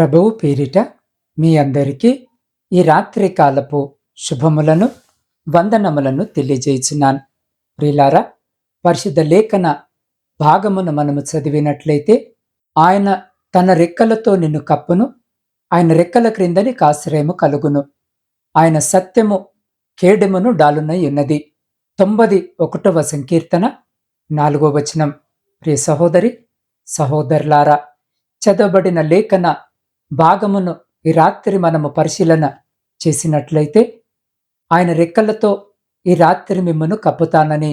ప్రభువు పేరిట మీ అందరికీ ఈ రాత్రి కాలపు శుభములను వందనములను తెలియజేయుచున్నాను ప్రిలారా పరిశుద్ధ లేఖన భాగమును మనము చదివినట్లయితే ఆయన తన రెక్కలతో నిన్ను కప్పును ఆయన రెక్కల క్రిందని కాశ్రయము కలుగును. ఆయన సత్యము కేడెమును డాలునై ఉన్నది. తొంభది ఒకటవ సంకీర్తన నాలుగో వచనం. ప్రియ సహోదరి సహోదరులారా చదవబడిన లేఖన భాగమును ఈ రాత్రి మనము పరిశీలన చేసినట్లయితే ఆయన రెక్కలతో ఈ రాత్రి మిమ్మను కప్పుతానని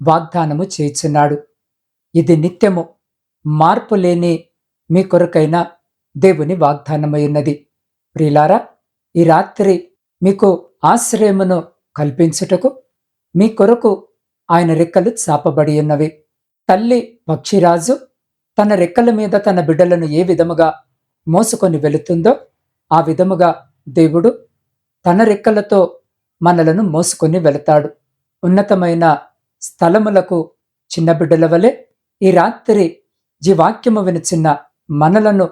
వాగ్దానము చేయుచున్నాడు. ఇది నిత్యము మార్పు లేని మీ కొరకైన దేవుని వాగ్దానమైనది ఉన్నది ప్రియులారా ఈ రాత్రి మీకు ఆశ్రయమును కల్పించుటకు మీ కొరకు ఆయన రెక్కలు చాపబడి ఉన్నవి. తల్లి పక్షిరాజు తన రెక్కల మీద తన బిడ్డలను ఏ విధముగా మోసుకొని వెళుతుందో ఆ విధముగా దేవుడు తన రెక్కలతో మనలను మోసుకొని వెళతాడు. ఉన్నతమైన స్థలములకు చిన్న బిడ్డల వలె ఈ రాత్రి జీవాక్యము వినిచిన్న మనలను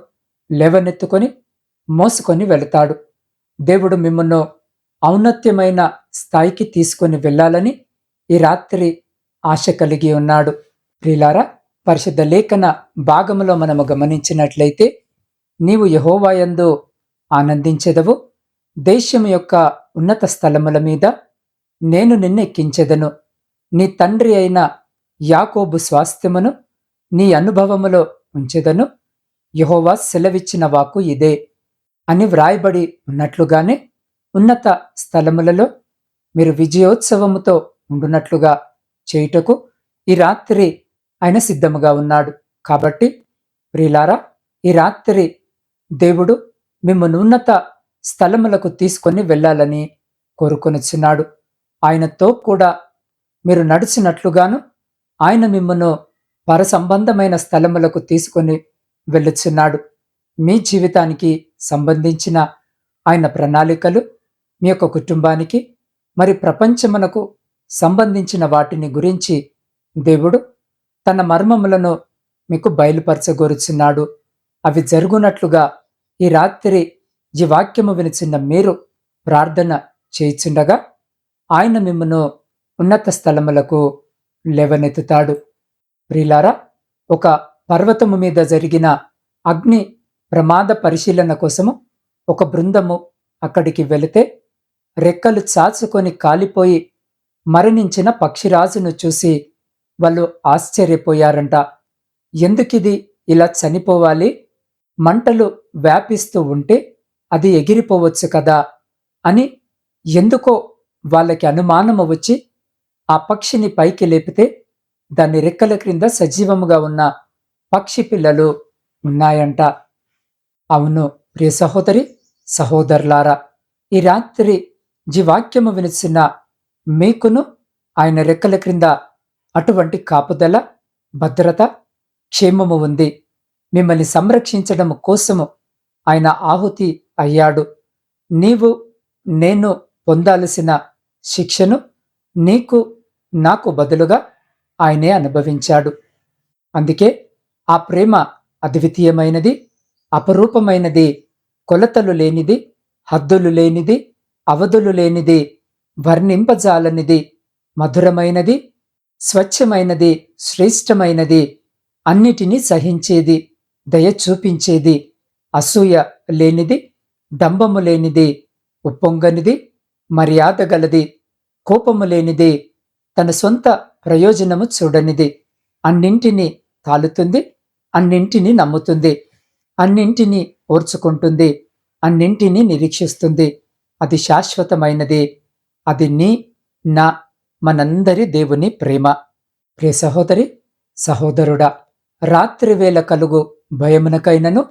లేవనెత్తుకొని మోసుకొని వెళతాడు. దేవుడు మిమ్మల్ని ఔన్నత్యమైన స్థాయికి తీసుకొని వెళ్ళాలని ఈ రాత్రి ఆశ కలిగి ఉన్నాడు. ప్రిలారా పరిశుద్ధ లేఖన భాగములో మనము గమనించినట్లయితే నీవు యహోవాయందు ఆనందించెదవు. దేశం యొక్క ఉన్నత స్థలముల మీద నేను నిన్నెక్కించెదను. నీ తండ్రి అయిన యాకోబు స్వాస్థ్యమును నీ అనుభవములో ఉంచెదను. యహోవా సెలవిచ్చిన వాకు ఇదే. అని వ్రాయబడి ఉన్నట్లుగానే ఉన్నత స్థలములలో మీరు విజయోత్సవముతో ఉండునట్లుగా చేయుటకు ఈ రాత్రి ఆయన సిద్ధముగా ఉన్నాడు. కాబట్టి ప్రియులారా ఈ రాత్రి దేవుడు మిమ్మను ఉన్నత స్థలములకు తీసుకొని వెళ్ళాలని కోరుకొనిచున్నాడు. ఆయనతో కూడా మీరు నడిచినట్లుగాను ఆయన మిమ్మను పరసంబంధమైన స్థలములకు తీసుకొని వెళ్ళుచున్నాడు. మీ జీవితానికి సంబంధించిన ఆయన ప్రణాళికలు మీ యొక్క కుటుంబానికి మరి ప్రపంచమునకు సంబంధించిన వాటిని గురించి దేవుడు తన మర్మములను మీకు బయలుపరచగోరుచున్నాడు. అవి జరుగునట్లుగా ఈ రాత్రి ఈ వాక్యము వినిచిన మీరు ప్రార్థన చేయిచుండగా ఆయన మిమ్మను ఉన్నత స్థలములకు లేవనెత్తుతాడు. ప్రిలారా ఒక పర్వతము మీద జరిగిన అగ్ని ప్రమాద పరిశీలన కోసము ఒక బృందము అక్కడికి వెళితే రెక్కలు చాచుకొని కాలిపోయి మరణించిన పక్షిరాజును చూసి వాళ్ళు ఆశ్చర్యపోయారంట. ఎందుకిది ఇలా చనిపోవాలి? మంటలు వ్యాపిస్తూ ఉంటే అది ఎగిరిపోవచ్చు కదా అని ఎందుకో వాళ్ళకి అనుమానము వచ్చి ఆ పక్షిని పైకి లేపితే దాని రెక్కల క్రింద సజీవముగా ఉన్న పక్షి పిల్లలు ఉన్నాయంట. అవును ప్రియ సహోదరి సహోదరులారా ఈ రాత్రి జీవాక్యము వినిచిన మీకును ఆయన రెక్కల క్రింద అటువంటి కాపుదల భద్రత క్షేమము ఉంది. మిమ్మల్ని సంరక్షించడం కోసము ఆయన ఆహుతి అయ్యాడు. నీవు నేను పొందాల్సిన శిక్షను నీకు నాకు బదులుగా ఆయనే అనుభవించాడు. అందుకే ఆ ప్రేమ అద్వితీయమైనది అపరూపమైనది కొలతలు లేనిది హద్దులు లేనిది అవధులు లేనిది వర్ణింపజాలనిది మధురమైనది స్వచ్ఛమైనది శ్రేష్టమైనది అన్నిటినీ సహించేది. దయ చూపించేది అసూయ లేనిది డంబము లేనిది ఉప్పొంగనిది మర్యాద గలది కోపము లేనిది తన సొంత ప్రయోజనము చూడనిది. అన్నింటినీ తాలుతుంది అన్నింటినీ నమ్ముతుంది అన్నింటినీ ఓర్చుకుంటుంది అన్నింటినీ నిరీక్షిస్తుంది. అది శాశ్వతమైనది. అది నీ నా మనందరి దేవుని ప్రేమ. ప్రియ సహోదరి సహోదరుడా రాత్రి వేళ కలుగు భయమునకైనను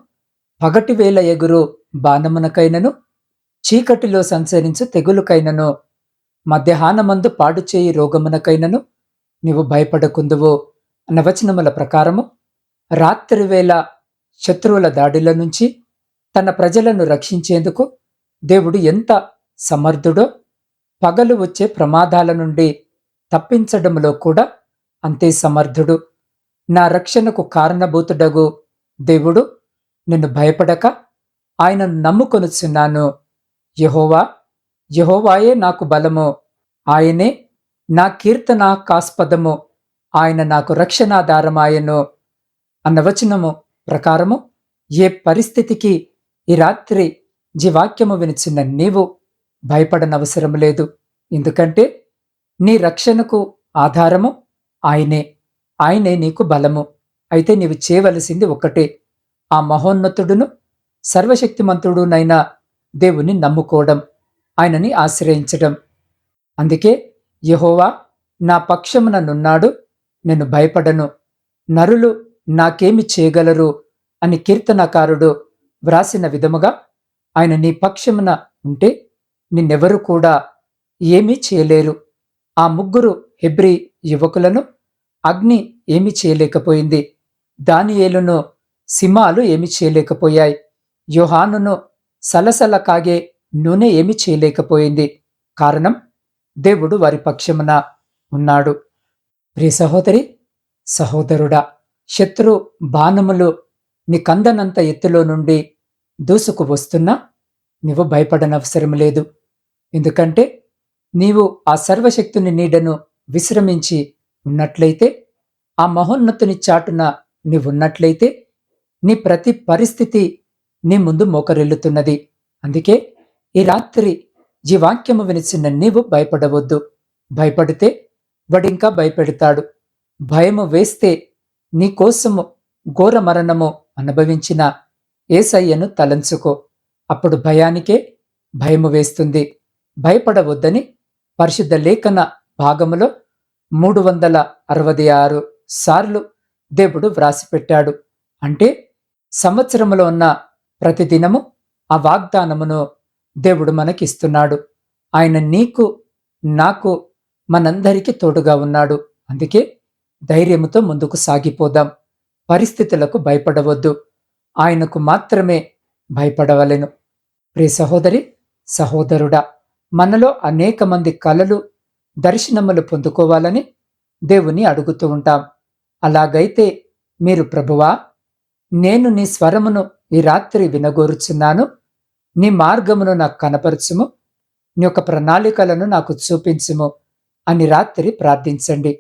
పగటి వేళ ఎగురు బాణమునకైనను చీకటిలో సంచరించు తెగులుకైనను మధ్యాహ్నమందు పాడు చేయి రోగమునకైనను నీవు భయపడకుందువు నవచనముల ప్రకారము రాత్రి వేళ శత్రువుల దాడిల నుంచి తన ప్రజలను రక్షించేందుకు దేవుడు ఎంత సమర్థుడో పగలు వచ్చే ప్రమాదాల నుండి తప్పించడంలో కూడా అంతే సమర్థుడు. నా రక్షణకు కారణభూతుడగు దేవుడు నిన్ను భయపడక ఆయనను నమ్ముకొనుచున్నాను. యహోవా యహోవాయే నాకు బలము. ఆయనే నా కీర్తన కాస్పదము ఆయన నాకు రక్షణాధారమాయను. అన్న వచనము ప్రకారము ఏ పరిస్థితికి ఈ రాత్రి జీవాక్యము వినిచిన నీవు భయపడనవసరం లేదు. ఎందుకంటే నీ రక్షణకు ఆధారము ఆయనే. ఆయనే నీకు బలము. అయితే నీవు చేయవలసింది ఒక్కటే. ఆ మహోన్నతుడును సర్వశక్తిమంతుడునైన దేవుని నమ్ముకోవడం ఆయనని ఆశ్రయించడం. అందుకే యహోవా నా పక్షముననున్నాడు నేను భయపడను. నరులు నాకేమి చేయగలరు అని కీర్తనకారుడు వ్రాసిన విధముగా ఆయన నీ పక్షమున ఉంటే నిన్నెవరు కూడా ఏమీ చేయలేరు. ఆ ముగ్గురు హెబ్రి యువకులను అగ్ని ఏమి చేయలేకపోయింది. దానియేలును సిమాలు ఏమి చేయలేకపోయాయి. యోహానును సలసల కాగే నూనె ఏమి చేయలేకపోయింది. కారణం దేవుడు వారి పక్షమున ఉన్నాడు. ప్రియ సహోదరి సహోదరుడా శత్రు బాణములు నీ కందనంత ఎత్తులో నుండి దూసుకు వస్తున్నా నీవు భయపడనవసరం లేదు. ఎందుకంటే నీవు ఆ సర్వశక్తుని నీడను విశ్రమించి ఉన్నట్లయితే ఆ మహోన్నతుని చాటున నీవున్నట్లయితే నీ ప్రతి పరిస్థితి నీ ముందు మోకరిల్లుతున్నది. అందుకే ఈ రాత్రి ఈ వాక్యము వినిచిన నీవు భయపడవద్దు. భయపడితే వాడింకా భయపెడతాడు. భయము వేస్తే నీకోసము ఘోర మరణము అనుభవించిన ఏసయ్యను తలంచుకో. అప్పుడు భయానికే భయము వేస్తుంది. భయపడవద్దని పరిశుద్ధ లేఖన భాగములో మూడు వందల అరవై ఆరు సార్లు దేవుడు వ్రాసిపెట్టాడు. అంటే సంవత్సరములో ఉన్న ప్రతిదినము ఆ వాగ్దానమును దేవుడు మనకిస్తున్నాడు. ఆయన నీకు నాకు మనందరికీ తోడుగా ఉన్నాడు. అందుకే ధైర్యముతో ముందుకు సాగిపోదాం. పరిస్థితులకు భయపడవద్దు. ఆయనకు మాత్రమే భయపడవలెను. ప్రియ సహోదరి సహోదరుడా మనలో అనేక మంది కలలు దర్శనములు పొందుకోవాలని దేవుని అడుగుతూ ఉంటాం. అలాగైతే మీరు ప్రభువా నేను నీ స్వరమును ఈ రాత్రి వినగోరుచున్నాను. నీ మార్గమును నాకు కనపరచుము. నీ యొక్క ప్రణాళికలను నాకు చూపించుము అని రాత్రి ప్రార్థించండి.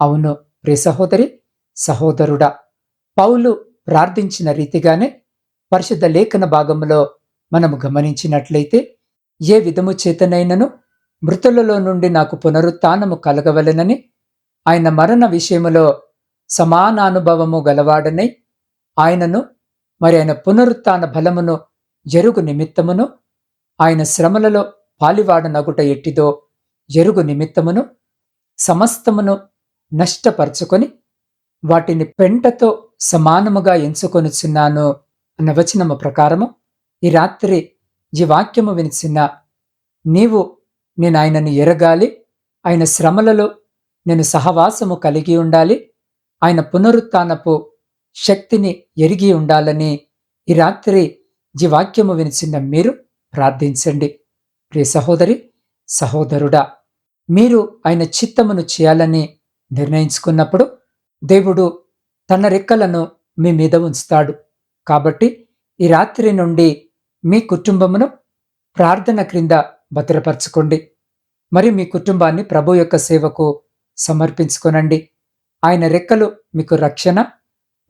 అవును ప్రియ సహోదరి సహోదరుడా పౌలు ప్రార్థించిన రీతిగానే పరిశుద్ధ లేఖన భాగంలో మనము గమనించినట్లయితే ఏ విధము చేతనైనను మృతులలో నుండి నాకు పునరుత్నము కలగవలెనని ఆయన మరణ విషయములో సమానానుభవము గలవాడనై ఆయనను మరి ఆయన పునరుత్న బలమును జరుగు నిమిత్తమును ఆయన శ్రమలలో పాలివాడనగుట ఎట్టిదో జరుగు నిమిత్తమును సమస్తమును నష్టపరచుకొని వాటిని పెంటతో సమానముగా ఎంచుకొనుచున్నాను అన్న వచనము ప్రకారము ఈ రాత్రి ఈ వాక్యము వినిచిన నీవు నేను ఆయనను ఎరగాలి ఆయన శ్రమలలో నేను సహవాసము కలిగి ఉండాలి ఆయన పునరుత్నపు శక్తిని ఎరిగి ఉండాలని ఈ రాత్రి జీవాక్యము వాక్యము వినిచిన మీరు ప్రార్థించండి. ప్రియ సహోదరి సహోదరుడా మీరు ఆయన చిత్తమును చేయాలని నిర్ణయించుకున్నప్పుడు దేవుడు తన రెక్కలను మీ మీద ఉంచుతాడు. కాబట్టి ఈ రాత్రి నుండి మీ కుటుంబమును ప్రార్థన క్రింద భద్రపరచుకోండి. మరి మీ కుటుంబాన్ని ప్రభు యొక్క సేవకు సమర్పించుకొనండి. ఆయన రెక్కలు మీకు రక్షణ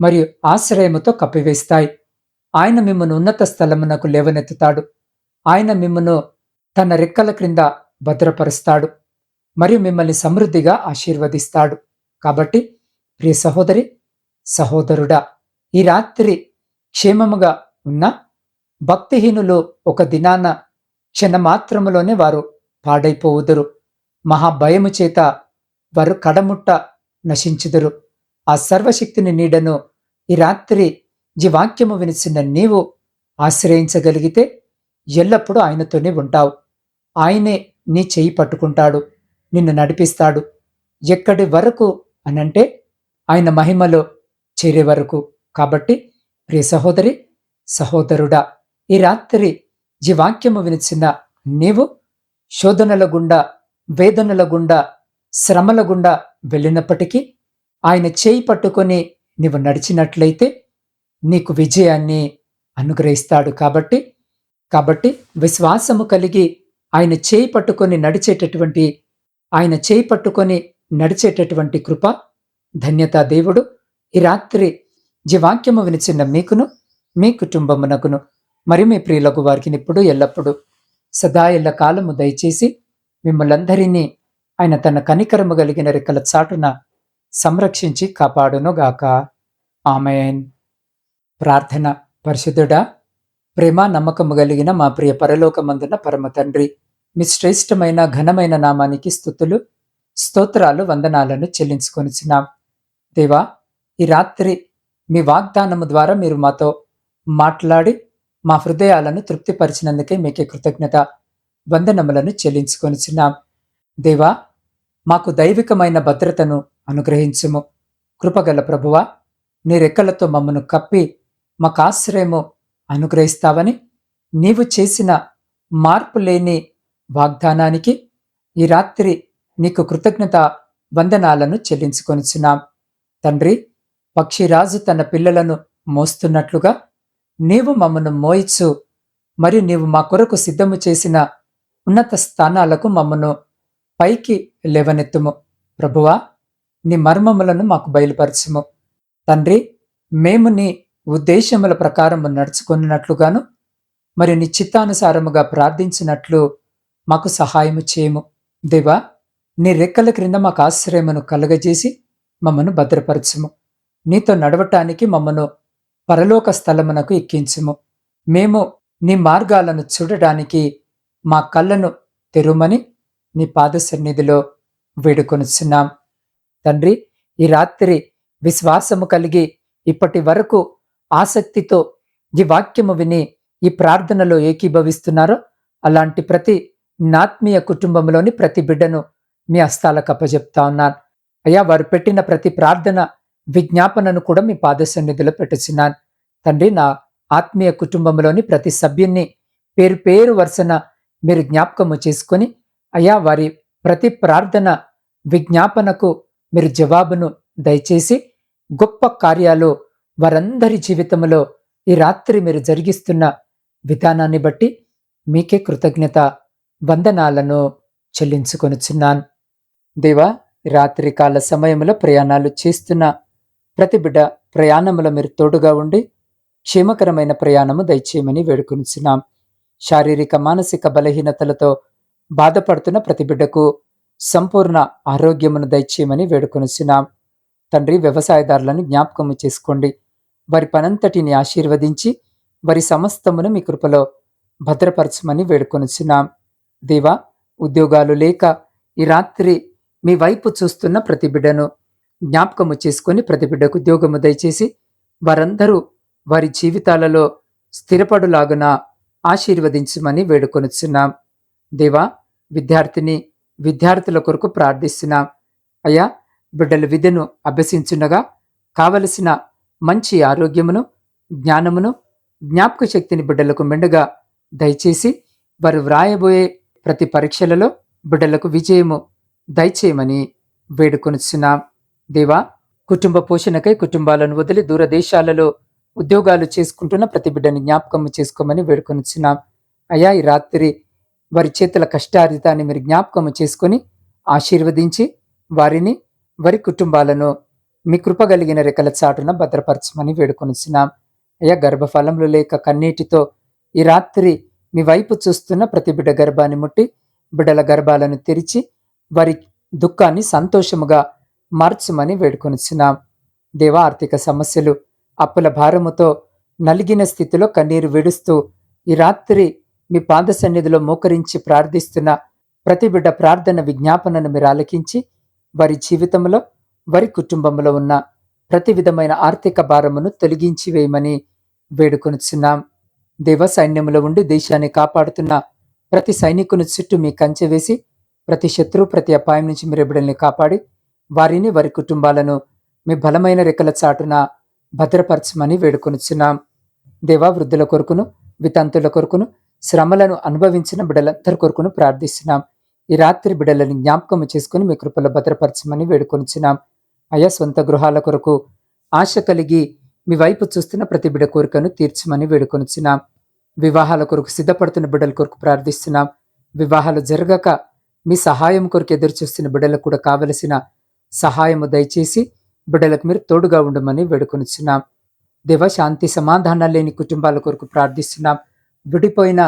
మరియు ఆశ్రయముతో కప్పివేస్తాయి. ఆయన మిమ్మను ఉన్నత స్థలమునకు లేవనెత్తుతాడు. ఆయన మిమ్మను తన రెక్కల క్రింద భద్రపరుస్తాడు మరియు మిమ్మల్ని సమృద్ధిగా ఆశీర్వదిస్తాడు. కాబట్టి ప్రియ సహోదరి సహోదరుడా ఈ రాత్రి క్షేమముగా ఉన్న భక్తిహీనులు ఒక దినాన క్షణమాత్రములోనే వారు పాడైపోవుదురు. మహాభయము చేత వారు కడముట్ట నశించుదురు. ఆ సర్వశక్తిని నీడను ఈ రాత్రి ఈ వాక్యము వినిచిన నీవు ఆశ్రయించగలిగితే ఎల్లప్పుడూ ఆయనతోనే ఉంటావు. ఆయనే నీ చెయ్యి పట్టుకుంటాడు నిన్ను నడిపిస్తాడు. ఎక్కడి వరకు అనంటే ఆయన మహిమలో చేరే వరకు. కాబట్టి ప్రియ సహోదరి సహోదరుడా ఈ రాత్రి ఈ వాక్యము వినిచిన నీవు శోధనల గుండా వేదనల గుండా శ్రమల గుండా వెళ్ళినప్పటికీ ఆయన చేయి పట్టుకొని నీవు నడిచినట్లయితే నీకు విజయాన్ని అనుగ్రహిస్తాడు కాబట్టి కాబట్టి విశ్వాసము కలిగి ఆయన చేయి పట్టుకొని నడిచేటటువంటి ఆయన చేయి పట్టుకొని నడిచేటటువంటి కృప ధన్యత దేవుడు. ఈ రాత్రి జీవాక్యము వినిచిన మీకును మీ కుటుంబమునకును మరి మీ ప్రియులకు వారికి ఇప్పుడు ఎల్లప్పుడూ సదా ఎల్ల కాలము దయచేసి మిమ్మల్ందరినీ ఆయన తన కనికరము కలిగిన రెక్కల చాటున సంరక్షించి కాపాడునుగాక. ఆమెన్. ప్రార్థన. పరిశుద్ధుడా ప్రేమ నమ్మకము కలిగిన మా ప్రియ పరలోకమందున పరమ తండ్రి మీ శ్రేష్టమైన ఘనమైన నామానికి స్థుతులు స్తోత్రాలు వందనాలను చెల్లించుకొనిచున్నాం. దేవా ఈ రాత్రి మీ వాగ్దానము ద్వారా మీరు మాతో మాట్లాడి మా హృదయాలను తృప్తిపరిచినందుకే మీకే కృతజ్ఞత వందనములను చెల్లించుకొనిచున్నాం. దేవా మాకు దైవికమైన భద్రతను అనుగ్రహించుము. కృపగల ప్రభువా నీ రెక్కలతో మమ్మను కప్పి మాకు ఆశ్రయము అనుగ్రహిస్తావని నీవు చేసిన మార్పు లేని వాగ్దానానికి ఈ రాత్రి నీకు కృతజ్ఞత వందనాలను చెల్లించుకొనిచున్నాం. తండ్రి పక్షిరాజు తన పిల్లలను మోస్తున్నట్లుగా నీవు మమ్మను మోయిచు మరియు నీవు మా కొరకు సిద్ధము చేసిన ఉన్నత స్థానాలకు మమ్మను పైకి లేవనెత్తుము. ప్రభువా నీ మర్మములను మాకు బయలుపరచుము. తండ్రి మేము నీ ఉద్దేశముల ప్రకారము నడుచుకున్నట్లుగాను మరి నీ చిత్తానుసారముగా ప్రార్థించినట్లు మాకు సహాయము చేయము. దేవా నీ రెక్కల క్రింద మాకు ఆశ్రయమును కలుగజేసి మమ్మను భద్రపరచుము. నీతో నడవటానికి మమ్మను పరలోక స్థలమునకు ఎక్కించుము. మేము నీ మార్గాలను చూడటానికి మా కళ్ళను తెరుమని నీ పాద సన్నిధిలో వేడుకొనుచున్నాం. తండ్రి ఈ రాత్రి విశ్వాసము కలిగి ఇప్పటి వరకు ఆసక్తితో ఈ వాక్యము విని ఈ ప్రార్థనలో ఏకీభవిస్తున్నారో అలాంటి ప్రతి నాత్మీయ కుటుంబంలోని ప్రతి బిడ్డను మీ హస్తాలకు అప్పజెప్తా ఉన్నాను. అయ్యా వారు పెట్టిన ప్రతి ప్రార్థన విజ్ఞాపనను కూడా మీ పాద సన్నిధిలో పెట్టుచున్నాను. తండ్రి నా ఆత్మీయ కుటుంబంలోని ప్రతి సభ్యున్ని పేరు పేరు వరుసన మీరు జ్ఞాపకము చేసుకొని అయ్యా వారి ప్రతి ప్రార్థన విజ్ఞాపనకు మీరు జవాబును దయచేసి గొప్ప కార్యాలు వారందరి జీవితంలో ఈ రాత్రి మీరు జరిగిస్తున్న విధానాన్ని బట్టి మీకే కృతజ్ఞత వందనాలను చెల్లించుకొనుచున్నాను. దేవా రాత్రి కాల సమయంలో ప్రయాణాలు చేస్తున్న ప్రతి బిడ్డ ప్రయాణంలో మీరు తోడుగా ఉండి క్షేమకరమైన ప్రయాణము దయచేయమని వేడుకొనిచున్నాం. శారీరక మానసిక బలహీనతలతో బాధపడుతున్న ప్రతి బిడ్డకు సంపూర్ణ ఆరోగ్యమును దయచేయమని వేడుకొనిచున్నాం. తండ్రి వ్యవసాయదారులను జ్ఞాపకము చేసుకోండి. వారి పనంతటిని ఆశీర్వదించి వారి సమస్తమును మీ కృపలో భద్రపరచమని వేడుకొనిచున్నాం. దేవా ఉద్యోగాలు లేక ఈ రాత్రి మీ వైపు చూస్తున్న ప్రతి బిడ్డను జ్ఞాపకము చేసుకొని ప్రతి బిడ్డకు ఉద్యోగము దయచేసి వారందరూ వారి జీవితాలలో స్థిరపడులాగున ఆశీర్వదించమని వేడుకొనుచున్నాం. దేవా విద్యార్థిని విద్యార్థుల కొరకు ప్రార్థిస్తున్నాం. అయ్యా బిడ్డల విద్యను అభ్యసించుండగా కావలసిన మంచి ఆరోగ్యమును జ్ఞానమును జ్ఞాపక శక్తిని బిడ్డలకు మెండుగా దయచేసి వారు వ్రాయబోయే ప్రతి పరీక్షలలో బిడ్డలకు విజయము దయచేయమని వేడుకొనిచున్నాం. దేవా కుటుంబ పోషణకై కుటుంబాలను వదిలి దూరదేశాలలో ఉద్యోగాలు చేసుకుంటున్న ప్రతి బిడ్డని జ్ఞాపకం చేసుకోమని వేడుకొనిచున్నాం. అయా ఈ రాత్రి వారి చేతుల కష్టార్జితాన్ని మీరు జ్ఞాపకము చేసుకొని ఆశీర్వదించి వారిని వారి కుటుంబాలను మీ కృప కలిగిన రెక్కల చాటున భద్రపరచమని వేడుకొనిసినాం అయ్యా గర్భఫలంలో లేక కన్నీటితో ఈ రాత్రి మీ వైపు చూస్తున్న ప్రతి బిడ్డ గర్భాన్ని ముట్టి బిడ్డల గర్భాలను తెరిచి వారి దుఃఖాన్ని సంతోషముగా మార్చమని వేడుకొనిచున్నాం. దేవా ఆర్థిక సమస్యలు అప్పుల భారముతో నలిగిన స్థితిలో కన్నీరు విడుస్తూ ఈ రాత్రి మీ పాద సన్నిధిలో మోకరించి ప్రార్థిస్తున్న ప్రతి బిడ్డ ప్రార్థన విజ్ఞాపనను మీరు ఆలకించి వారి జీవితంలో వారి కుటుంబంలో ఉన్న ప్రతి విధమైన ఆర్థిక భారమును తొలగించి వేయమని వేడుకొనుచున్నాం. దేవ సైన్యంలో ఉండి దేశాన్ని కాపాడుతున్న ప్రతి సైనికుని చుట్టూ మీ కంచె వేసి ప్రతి శత్రువు ప్రతి అపాయం నుంచి మీరు బిడ్డల్ని కాపాడి వారిని వారి కుటుంబాలను మీ బలమైన రెక్కల చాటున భద్రపరచమని వేడుకొనుచున్నాం. దేవా వృద్ధుల కొరకును వితంతుల కొరకును శ్రమలను అనుభవించిన బిడ్డలందరి కొరకును ప్రార్థిస్తున్నాం. ఈ రాత్రి బిడ్డలను జ్ఞాపకం చేసుకుని మీ కృపలో భద్రపరచమని వేడుకొనిచున్నాం. అయా సొంత గృహాల కొరకు ఆశ కలిగి మీ వైపు చూస్తున్న ప్రతి బిడ్డ కోరికను తీర్చమని వేడుకొనుచున్నాం. వివాహాల కొరకు సిద్ధపడుతున్న బిడ్డల కొరకు ప్రార్థిస్తున్నాం. వివాహాలు జరగక మీ సహాయం కొరకు ఎదురు చూస్తున్న బిడ్డలకు కూడా కావలసిన సహాయము దయచేసి బిడ్డలకు మీరు తోడుగా ఉండమని వేడుకొనుచున్నాం. దేవ శాంతి సమాధానాలు లేని కుటుంబాల కొరకు ప్రార్థిస్తున్నాం. విడిపోయిన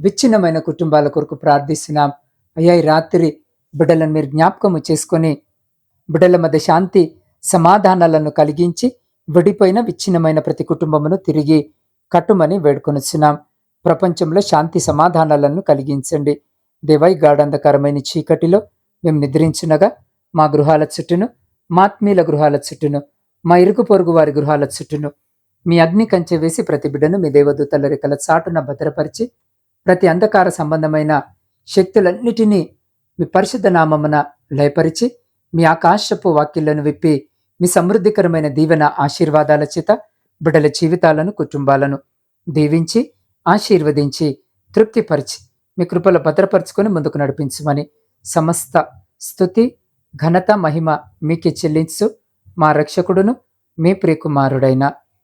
విచ్ఛిన్నమైన కుటుంబాల కొరకు ప్రార్థిస్తున్నాం. అయ్యా ఈ రాత్రి బిడ్డలను మీరు జ్ఞాపకము చేసుకొని బిడ్డల మధ్య శాంతి సమాధానాలను కలిగించి విడిపోయిన విచ్ఛిన్నమైన ప్రతి కుటుంబమును తిరిగి కట్టుమని వేడుకొనిస్తున్నాం ప్రపంచంలో శాంతి సమాధానాలను కలిగించండి. దేవై గాఢంధకరమైన చీకటిలో మేము నిద్రించునగా మా గృహాల చుట్టూను మా ఆత్మీయుల గృహాల చుట్టూను మా ఇరుగు పొరుగు వారి గృహాల చుట్టూను మీ అగ్ని కంచె వేసి ప్రతి బిడ్డను మీ దేవదూతల రెక్కల చాటున భద్రపరిచి ప్రతి అంధకార సంబంధమైన శక్తులన్నిటినీ మీ పరిశుద్ధ నామమున లయపరిచి మీ ఆకాశపు వాక్యలను విప్పి మీ సమృద్ధికరమైన దీవెన ఆశీర్వాదాల చేత బిడ్డల జీవితాలను కుటుంబాలను దీవించి ఆశీర్వదించి తృప్తిపరిచి మీ కృపలో భద్రపరుచుకొని ముందుకు నడిపించమని సమస్త స్థుతి ఘనత మహిమ మీకే చెల్లించు మా రక్షకుడును మీ ప్రియకుమారుడైన